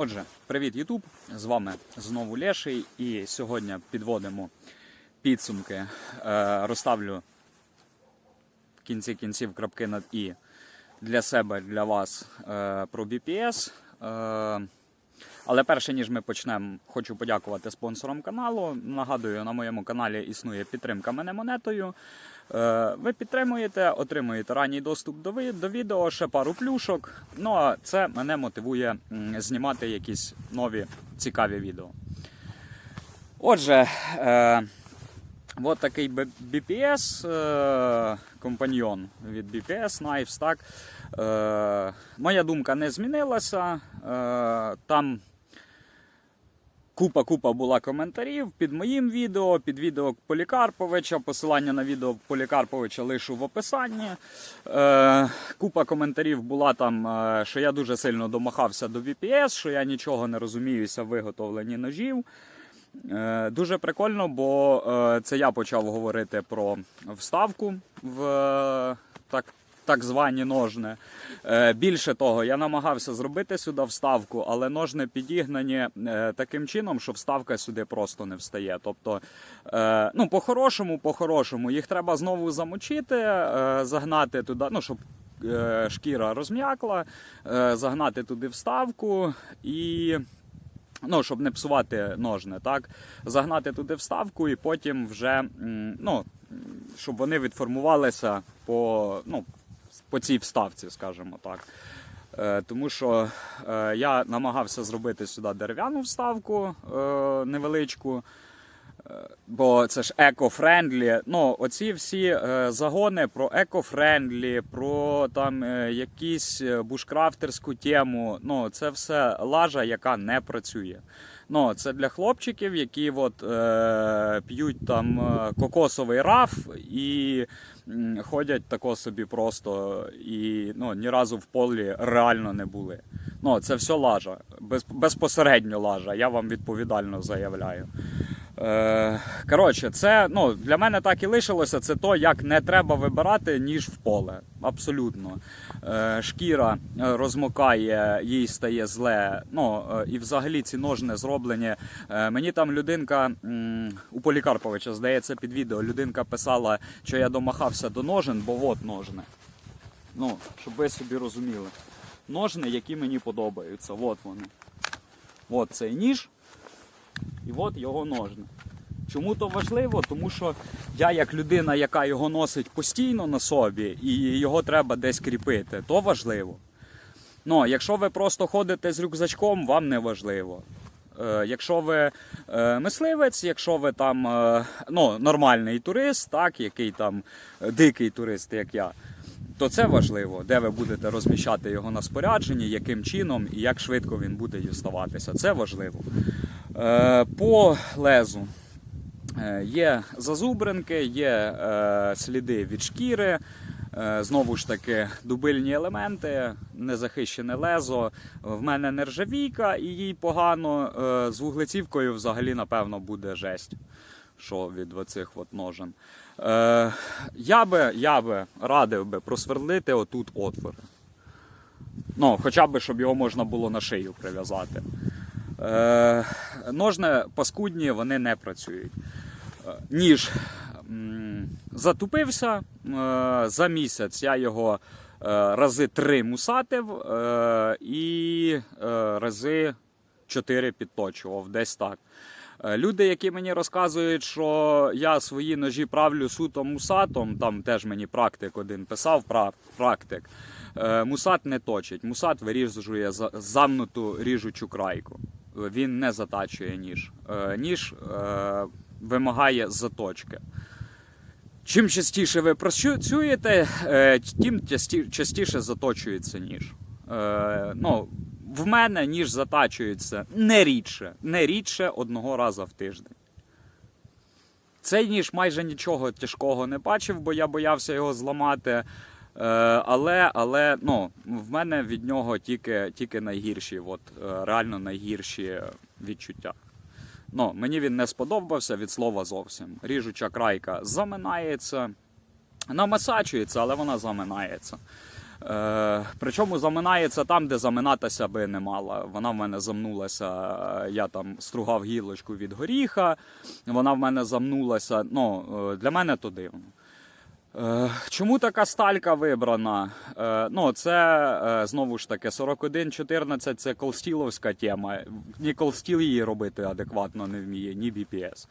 Отже, привіт, Ютуб! З вами знову Леший, і сьогодні підводимо підсумки. Е, розставлю в кінці кінців крапки над і для себе, для вас е, про BPS. Але перше ніж ми почнемо, хочу подякувати спонсорам каналу. Нагадую, на моєму каналі існує підтримка мене монетою. Е, Ви підтримуєте, отримуєте ранній доступ до до відео, ще пару плюшок. Ну а це мене мотивує знімати якісь нові цікаві відео. Отже, е, от такий BPS е, компаньйон від BPS Knives. Так. Е, моя думка не змінилася. Е, там Купа-купа була коментарів під моїм відео, під відео Полікарповича. Посилання на відео Полікарповича лишу в описанні. Е, купа коментарів була там, е, що я дуже сильно домахався до VPS, що я нічого не розуміюся в виготовленні ножів. Е, дуже прикольно, бо е, це я почав говорити про вставку в е, так, так звані ножни. Е, Більше того, я намагався зробити сюди вставку, але ножни підігнані е, таким чином, що вставка сюди просто не встає. Тобто, е, ну, по-хорошому, по-хорошому, їх треба знову замочити, загнати туди, ну, щоб шкіра розм'якла, загнати туди вставку і. Ну, щоб не псувати ножни, так? Загнати туди вставку і потім вже, ну, щоб вони відформувалися по, ну, по цій вставці, скажімо так. Е, тому що е, я намагався зробити сюди дерев'яну вставку е, невеличку. Бо це ж еко-френдлі. Ну, оці всі е, загони про еко-френдлі, про там е, якісь е, бушкрафтерську тему. Ну, це все лажа, яка не працює. Ну, це для хлопчиків, які от, е, п'ють там кокосовий раф і ходять тако собі просто і ну, ні разу в полі реально не були. Ну, це все лажа, без, безпосередньо лажа, я вам відповідально заявляю. Е, коротше, це ну, для мене так і лишилося. Це то, як не треба вибирати, ніж в поле. Абсолютно. Е, шкіра е, розмокає, їй стає зле. Ну, і взагалі ці ножни зроблені. Мені там людинка у Полікарповича, здається, під відео людинка писала, що я домахався до ножен, бо от ножни. Ну, щоб ви собі розуміли. Ножни, які мені подобаються. От вони. От цей ніж. І от його ножни. Чому то важливо? Тому що я, як людина, яка його носить постійно на собі, і його треба десь кріпити, то важливо. Ну, якщо ви просто ходите з рюкзачком, вам не важливо. Е, якщо ви е, мисливець, якщо ви там е, ну, нормальний турист, так, який там е, дикий турист, як я, то це важливо, де ви будете розміщати його на спорядженні, яким чином і як швидко він буде діставатися. Це важливо. Е, По лезу е, є зазубринки, є е, сліди від шкіри. Знову ж таки, дубильні елементи, незахищене лезо. В мене нержавійка і їй погано. З вуглецівкою взагалі, напевно, буде жесть. Що від оцих от ножен. Е, я, би, я би радив би просверлити отут отвори. Ну, хоча б, щоб його можна було на шию прив'язати. Е, ножни паскудні, вони не працюють. Е, Ніж м, затупився е, за місяць. Я його е, рази три мусатив е, і е, рази чотири підточував, десь так. Е, Люди, які мені розказують, що я свої ножі правлю суто мусатом, там теж мені практик один писав, пра- практик. Е, Мусат не точить. Мусат виріжує за- замнуту ріжучу крайку. Він не затачує ніж. Е, Ніж вимагає заточки. Чим частіше ви працюєте, тим часті- частіше заточується ніж. Ну, в мене ніж затачується не рідше, не рідше одного раза в тиждень. Цей ніж майже нічого тяжкого не бачив, бо я боявся його зламати. Е, але але ну, в мене від нього тільки, тільки найгірші, от, е, реально найгірші відчуття. Ну, мені він не сподобався від слова зовсім. Ріжуча крайка заминається, намасачується, але вона заминається. Е, причому заминається там, де заминатися би не мала. Вона в мене замнулася, е, я там стругав гілочку від горіха, вона в мене замнулася. Ну, е, для мене то дивно. Чому така сталька вибрана? Ну, це знову ж таки 4114 це колстіловська тема. Ні колстіл її робити адекватно не вміє, ні BPS.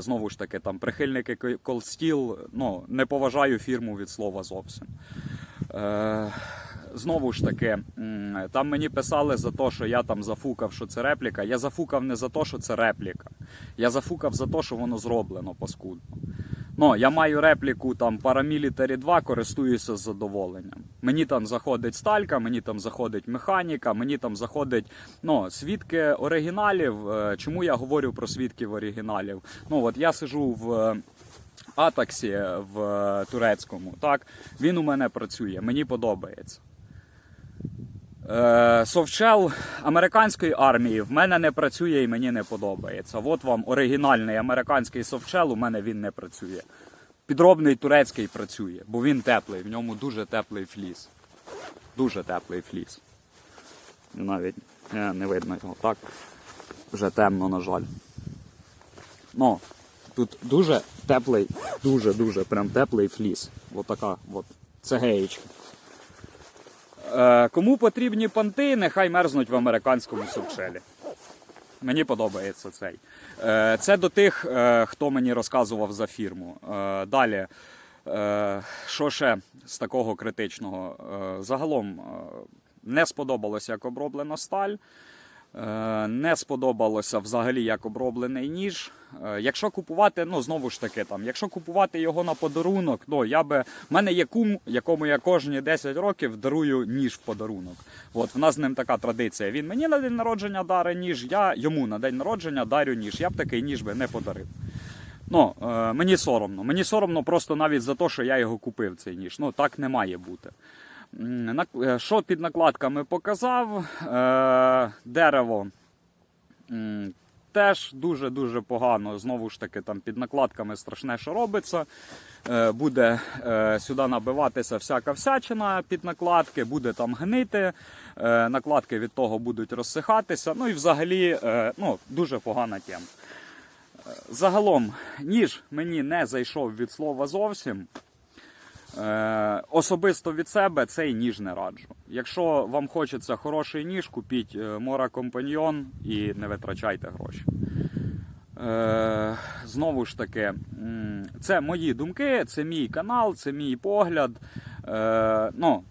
Знову ж таки, там прихильники колстіл, ну, не поважаю фірму від слова зовсім. Е, Знову ж таки, там мені писали за те, що я там зафукав, що це репліка. Я зафукав не за те, що це репліка. Я зафукав за те, що воно зроблено паскудно. Ну, я маю репліку там Paramilitary 2, користуюся з задоволенням. Мені там заходить сталька, мені там заходить механіка, мені там заходить ну, свідки оригіналів. Е, Чому я говорю про свідків оригіналів? Ну, от я сижу в. Е, Атаксі в е, турецькому, так він у мене працює, мені подобається. Е, Совчел американської армії в мене не працює і мені не подобається. От вам оригінальний американський совчел, у мене він не працює. Підробний турецький працює, бо він теплий, в ньому дуже теплий фліс. Дуже теплий фліс. Навіть е, не видно його, так? Вже темно, на жаль. Ну, тут дуже теплий, дуже-дуже прям теплий фліс. Отака от цегеєчка. Е, кому потрібні понти, нехай мерзнуть в американському субшелі. Мені подобається цей. Е, це до тих, е, хто мені розказував за фірму. Е, далі, е, що ще з такого критичного? Е, загалом е, не сподобалося, як оброблена сталь. Е, Не сподобалося взагалі, як оброблений ніж. Е, Якщо купувати, ну знову ж таки, там, якщо купувати його на подарунок, ну я би. в мене є кум, якому я кожні 10 років дарую ніж в подарунок. От в нас з ним така традиція. Він мені на день народження дарить ніж, я йому на день народження дарю ніж. Я б такий ніж би не подарив. Ну, е, мені соромно. Мені соромно просто навіть за те, що я його купив, цей ніж. Ну, так не має бути. Е, Що під накладками показав? Е, дерево теж дуже-дуже погано. Знову ж таки, там під накладками страшне, що робиться. Е, буде сюди набиватися всяка всячина під накладки, буде там гнити. Накладки від того будуть розсихатися. Ну і взагалі ну, дуже погана тема. Загалом, ніж мені не зайшов від слова зовсім. Е, особисто від себе цей ніж не раджу. Якщо вам хочеться хороший ніж, купіть е, Мора Компаньйон і не витрачайте гроші. Е, знову ж таки, це мої думки, це мій канал, це мій погляд. Ну,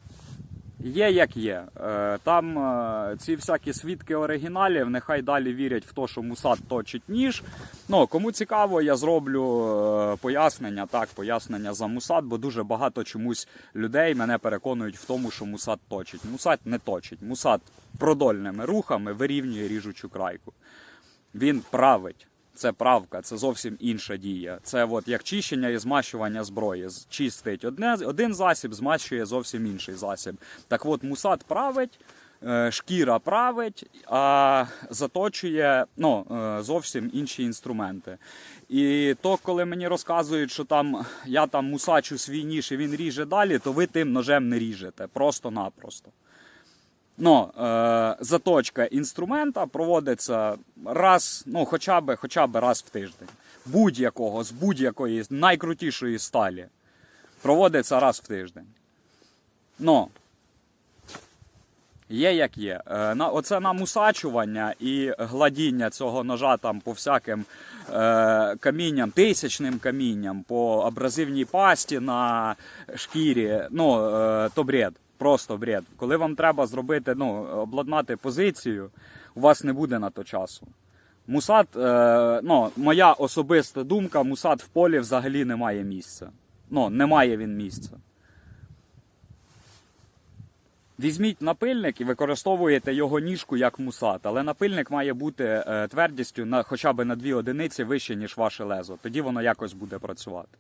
Є як є. Е, Там е, ці всякі свідки оригіналів, нехай далі вірять в те, що Мусад точить ніж. Ну, кому цікаво, я зроблю е, пояснення, так, пояснення за Мусад, бо дуже багато чомусь людей мене переконують в тому, що Мусад точить. Мусад не точить. Мусад продольними рухами вирівнює ріжучу крайку. Він править. Це правка, це зовсім інша дія. Це от як чищення і змащування зброї. Чистить одне, один засіб, змащує зовсім інший засіб. Так от мусад править, е, шкіра править, а заточує ну, е, зовсім інші інструменти. І то, коли мені розказують, що там я там мусачу свій ніж і він ріже далі, то ви тим ножем не ріжете. Просто-напросто. Ну, е, заточка інструмента проводиться раз, ну, хоча б, хоча б раз в тиждень. Будь-якого, з будь-якої найкрутішої сталі. Проводиться раз в тиждень. Ну, є як є. Е, на, оце намусачування і гладіння цього ножа там по всяким е, камінням, тисячним камінням, по абразивній пасті на шкірі. Ну, е, то бред. Просто бред. Коли вам треба зробити, ну, обладнати позицію, у вас не буде на то часу. Мусад, е, ну, моя особиста думка, мусад в полі взагалі не має місця. Ну, немає він місця. Візьміть напильник і використовуєте його ніжку як мусат, але напильник має бути е, твердістю на хоча б на дві одиниці вище, ніж ваше лезо. Тоді воно якось буде працювати.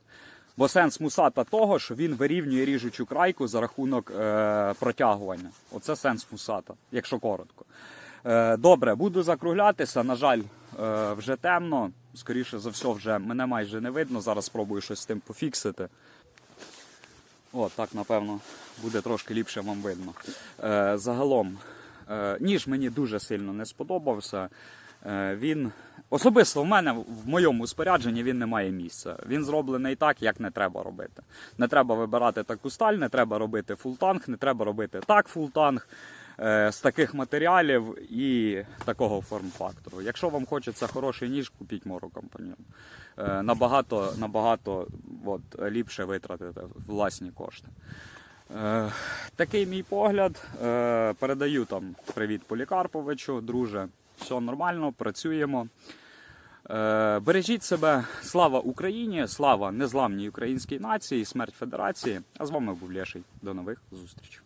Бо сенс мусата того, що він вирівнює ріжучу крайку за рахунок е, протягування. Оце сенс мусата, якщо коротко. Е, добре, буду закруглятися. На жаль, е, вже темно. Скоріше за все, вже мене майже не видно. Зараз спробую щось з тим пофіксити. О, так, напевно, буде трошки ліпше вам видно. Е, загалом, е, ніж мені дуже сильно не сподобався. Е, він особисто в мене в моєму спорядженні він не має місця. Він зроблений так, як не треба робити. Не треба вибирати таку сталь, не треба робити фултанг, не треба робити так фултанг е, з таких матеріалів і такого форм-фактору. Якщо вам хочеться хороший ніж, купіть Моро компаньон. Е, набагато, набагато от, ліпше витратити власні кошти. Такий мій погляд. Передаю там привіт Полікарповичу, друже. Все нормально, працюємо. Е, бережіть себе, слава Україні, слава незламній українській нації, смерть Федерації. А з вами був Лєший. До нових зустрічей.